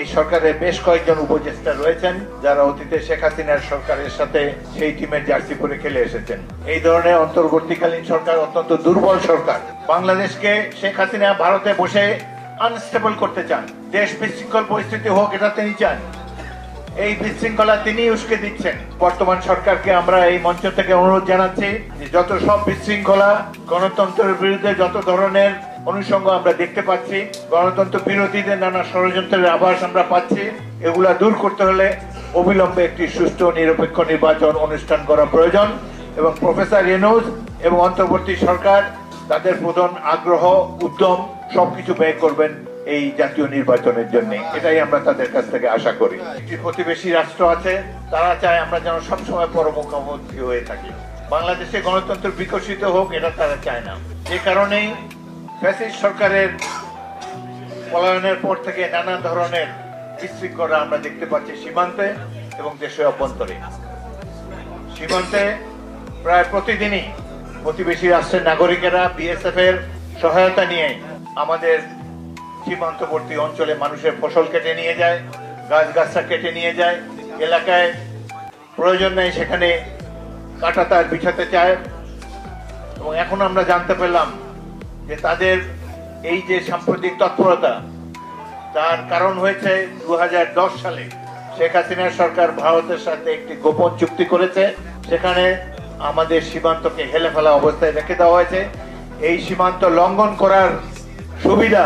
এই সরকারের বেশ কয়েকজন উপদেষ্টা রয়েছেন, যারা অতীতে শেখ হাসিনার সরকারের সাথে সেই টিমের জার্সি পরে খেলে এসেছেন। এই ধরনের অন্তর্বর্তীকালীন সরকার অত্যন্ত দুর্বল সরকার। বাংলাদেশকে শেখ হাসিনা ভারতে বসে আনস্টেবল করতে চান। দেশ বিশৃঙ্খল পরিস্থিতি হোক এটা তিনি চান। এই বিশৃঙ্খলা তিনি উস্কে দিচ্ছেন। বর্তমান সরকারকে আমরা এই মঞ্চ থেকে অনুরোধ জানাচ্ছি যত সব বিশৃঙ্খলা গণতন্ত্রের বিরুদ্ধে যত ধরনের অনুষঙ্গ আমরা দেখতে পাচ্ছি, গণতন্ত্র বিরোধীদের নানা ষড়যন্ত্রের আভাস আমরা পাচ্ছি। এগুলা দূর করতে হলে অবিলম্বে একটি সুষ্ঠু, নিরপেক্ষ নির্বাচন অনুষ্ঠান করা প্রয়োজন এবং প্রফেসর ইউনুস এবং অন্তর্বর্তী সরকার তাদের প্রধান আগ্রহ, উদ্যম সবকিছু ব্যয় করবেন এই জাতীয় নির্বাচনের জন্য। এটাই আমরা তাদের কাছ থেকে আশা করি। একটি প্রতিবেশী রাষ্ট্র আছে, তারা চায় আমরা যেন সবসময় পরমুখামুখী হয়ে থাকি। বাংলাদেশে গণতন্ত্র বিকশিত হোক, এটা তারা চায় না। যে কারণেই ফ্যাসিস্ট সরকারের পলায়নের পর থেকে নানা ধরনের বিশৃঙ্খলা আমরা দেখতে পাচ্ছি সীমান্তে এবং দেশের অভ্যন্তরে। সীমান্তে প্রায় প্রতিদিনই প্রতিবেশী রাষ্ট্রের নাগরিকেরা বিএসএফ এর সহায়তা নিয়ে আমাদের সীমান্তবর্তী অঞ্চলে মানুষের ফসল কেটে নিয়ে যায় গাছ গাছটা কেটে নিয়ে যায়, এলাকায় প্রয়োজন নেই সেখানে কাটা তার বিছাতে চায়। এবং এখন আমরা জানতে পেলাম যে তাদের এই যে সাম্প্রতিক তৎপরতা, তার কারণ হয়েছে দু হাজার দশ সালে শেখ হাসিনার সরকার ভারতের সাথে একটি গোপন চুক্তি করেছে। সেখানে আমাদের সীমান্তকে হেলে ফেলা অবস্থায় রেখে দেওয়া হয়েছে। এই সীমান্ত লঙ্ঘন করার সুবিধা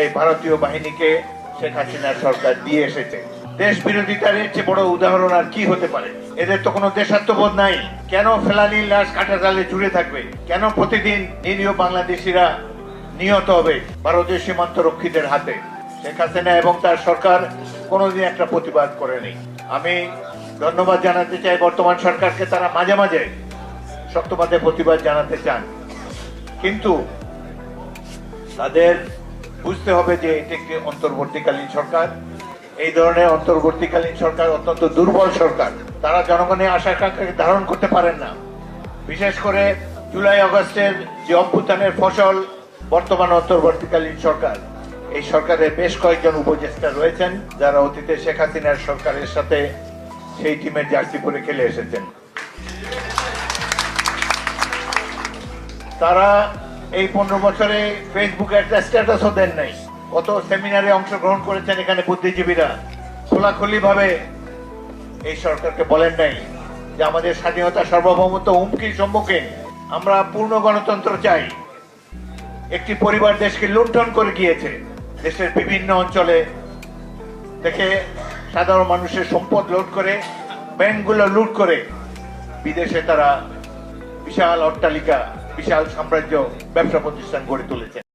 এই ভারতীয় বাহিনীকে শেখ হাসিনার সরকার দিয়ে এসেছে। দেশ বিরোধিতার এর চেয়ে বড় উদাহরণ আর কি হতে পারে? এদের তো কোনো দেশাত্মবোধ নাই। কেন ফেলানি লাশ কাটা জালে জুড়ে থাকবে? কেন প্রতিদিন নিরীহ বাংলাদেশিরা নিহত হবে ভারতীয় সীমান্ত রক্ষীদের হাতে? শেখ হাসিনা এবং তার সরকার কোনোদিন একটা প্রতিবাদ করেনি। আমি ধন্যবাদ জানাতে চাই বর্তমান সরকারকে, তারা মাঝে মাঝে শক্তপাতে প্রতিবাদ জানাতে চান। কিন্তু তাদের বুঝতে হবে যে এটি একটি অন্তর্বর্তীকালীন সরকার। এই ধরনের অন্তর্বর্তীকালীন সরকার অত্যন্ত দুর্বল সরকার। তারা জনগণের আশা আকাঙ্ক্ষাকে ধারণ করতে পারেন না। বিশেষ করে জুলাই আগস্টের যে অভ্যুত্থানের ফসল, বর্তমান অন্তর্বর্তীকালীন সরকার। এই সরকারের বেশ কয়েকজন উপদেষ্টা রয়েছেন, যারা অতীতে শেখ হাসিনার সরকারের সাথে সেই টিমের জার্সি পরে খেলে এসেছেন। তারা এই পনেরো বছরে ফেসবুকে একটা স্ট্যাটাসও দেন নাই। কত সেমিনারে অংশগ্রহণ করেছেন এখানে বুদ্ধিজীবীরা। খোলাখুলি ভাবে এই সরকারকে বলেন নাই যে আমাদের স্বাধীনতা সার্বভৌমত্ব হুমকির সম্মুখীন আমরা পূর্ণ গণতন্ত্র চাই। একটি পরিবার দেশকে লুণ্ঠন করে গিয়েছে। দেশের বিভিন্ন অঞ্চলে থেকে সাধারণ মানুষের সম্পদ লুট করে, ব্যাংকগুলো লুট করে বিদেশে তারা বিশাল অট্টালিকা, বিশাল সাম্রাজ্য ব্যবসা প্রতিষ্ঠান গড়ে তুলেছে।